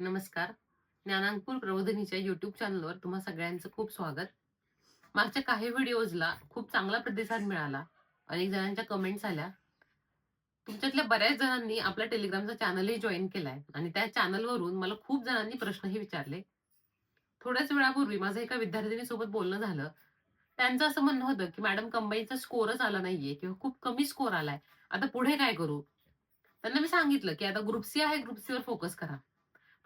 नमस्कार. ज्ञानांकुर प्रबोधिनीच्या युट्यूब चॅनलवर तुम्हा सगळ्यांचं खूप स्वागत. मागच्या काही व्हिडिओजला खूप चांगला प्रतिसाद मिळाला. अनेक जणांच्या कमेंट्स आल्या. तुमच्यातल्या बऱ्याच जणांनी आपला टेलिग्रामचा चॅनलही जॉईन केलाय आणि त्या चॅनलवरून मला खूप जणांनी प्रश्नही विचारले. थोड्याच वेळापूर्वी माझं एका विद्यार्थिनीसोबत बोलणं झालं. त्यांचं असं म्हणणं होतं की मॅडम कंबाईनचा स्कोरच आला नाहीये किंवा खूप कमी स्कोर आलाय. आता पुढे काय करू? त्यांना मी सांगितलं की आता ग्रुप सी आहे ग्रुप सी वर फोकस करा.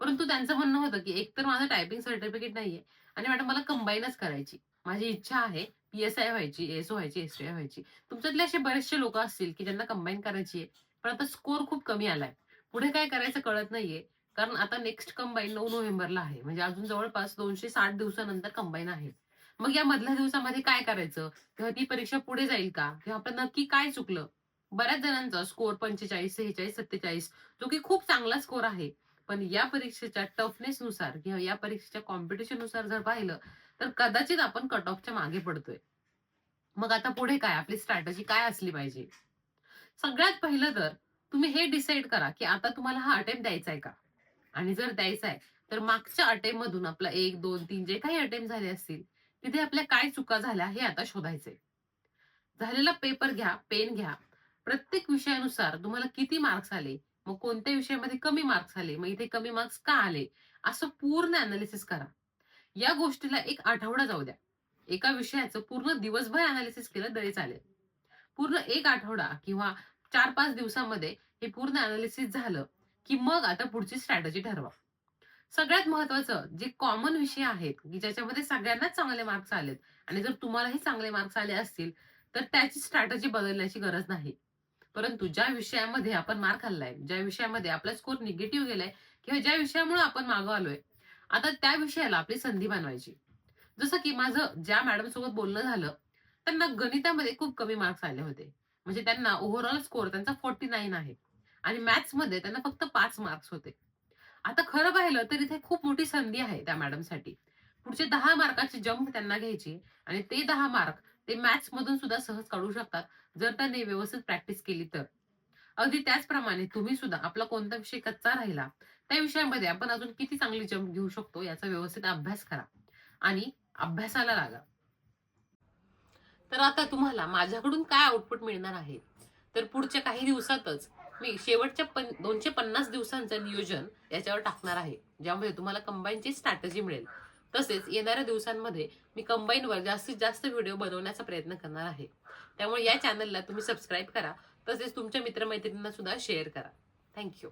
परंतु त्यांचं म्हणणं होतं की एकतर माझं टायपिंग सर्टिफिकेट नाहीये आणि मॅडम मला कंबाईनच करायची. माझी इच्छा आहे पी एस आय व्हायची एसओ व्हायची एस टी आय व्हायची. तुमच्यातले असे बरेचसे लोक असतील की ज्यांना कंबाईन करायची आहे पण आता स्कोर खूप कमी आलाय. पुढे काय करायचं कळत नाहीये कारण आता नेक्स्ट कंबाईन नऊ नोव्हेंबरला आहे. म्हणजे अजून जवळपास दोनशे साठ दिवसानंतर कंबाईन आहे. मग या मधल्या दिवसामध्ये काय करायचं? किंवा ती परीक्षा पुढे जाईल का? किंवा आपलं नक्की काय चुकलं? बऱ्याच जणांचा स्कोर पंचेचाळीस सेहेचाळीस सत्तेचाळीस जो की खूप चांगला स्कोर आहे. पण या परीक्षेच्या टफनेस नुसार किंवा या परीक्षेच्या कॉम्पिटिशननुसार जर पाहिलं तर कदाचित आपण कट ऑफच्या मागे पडतोय. मग आता पुढे काय? आपली स्ट्रॅटजी काय असली पाहिजे? सगळ्यात पहिलं तर तुम्ही हे डिसाईड करा की आता तुम्हाला हा अटेम्प्ट द्यायचा आहे का? आणि जर द्यायचा आहे तर मागच्या अटेम्प मधून आपला एक दोन तीन जे काही अटेम्प्ट झाले असतील तिथे आपल्या काय चुका झाल्या हे आता शोधायचे झालेला पेपर घ्या पेन घ्या. प्रत्येक विषयानुसार तुम्हाला किती मार्क्स आले? मग कोणत्या विषयामध्ये कमी मार्क्स आले? मग इथे कमी मार्क्स का आले? असं पूर्ण अनालिसिस करा. या गोष्टीला एक आठवडा जाऊ द्या. एका विषयाचं पूर्ण दिवसभर अनालिसिस केलं तरी चालेल. पूर्ण एक आठवडा किंवा चार पाच दिवसामध्ये हे पूर्ण अनालिसिस झालं की मग आता पुढची स्ट्रॅटजी ठरवा. सगळ्यात महत्वाचं जे कॉमन विषय आहेत की ज्याच्यामध्ये सगळ्यांनाच चांगले मार्क्स आलेत आणि जर तुम्हालाही चांगले मार्क्स आले असतील तर त्याची स्ट्रॅटजी बदलण्याची गरज नाही. परंतु ज्या विषयामध्ये आपण मार्क खाल्लाय ज्या विषयामध्ये आपला स्कोर निगेटिव्ह गेलाय किंवा ज्या विषयामुळे आपण मागं आलोय आता त्या विषयाला आपली संधी बनवायची. जसं की माझं ज्या मॅडम सोबत बोलणं झालं त्यांना गणितामध्ये खूप कमी मार्क्स आले होते. म्हणजे त्यांना ओव्हरऑल स्कोर त्यांचा फोर्टी नाईन आहे. आणि मॅथ्समध्ये त्यांना फक्त पाच मार्क्स होते. आता खरं पाहिलं तर इथे खूप मोठी संधी आहे त्या मॅडमसाठी पुढचे दहा मार्काची जंप त्यांना घ्यायची आणि ते दहा मार्क ते मॅथ्स मधून सुद्धा सहज काढू शकतात जर त्यांनी व्यवस्थित प्रॅक्टिस केली तर. अगदी त्याचप्रमाणे तुम्ही सुद्धा आपला कोणता विषय कच्चा राहिला त्या विषयामध्ये आपण अजून किती चांगली जंप घेऊ शकतो याचा व्यवस्थित अभ्यास करा आणि अभ्यासाला लागा. तर आता तुम्हाला माझ्याकडून काय आउटपुट मिळणार आहे? तर पुढच्या काही दिवसातच मी शेवटच्या पन दोनशे पन्नास दिवसांचं नियोजन याच्यावर टाकणार आहे ज्यामध्ये तुम्हाला कंबाईनची स्ट्रॅटजी मिळेल. तसेच येणाऱ्या दिवसांमध्ये मी कंबाईनवर जास्तीत जास्त व्हिडिओ बनवण्याचा प्रयत्न करणार आहे. त्यामुळे या चॅनलला तुम्ही सबस्क्राईब करा. तसेच तुमच्या मित्रमैत्रिणींना सुद्धा शेअर करा. थँक्यू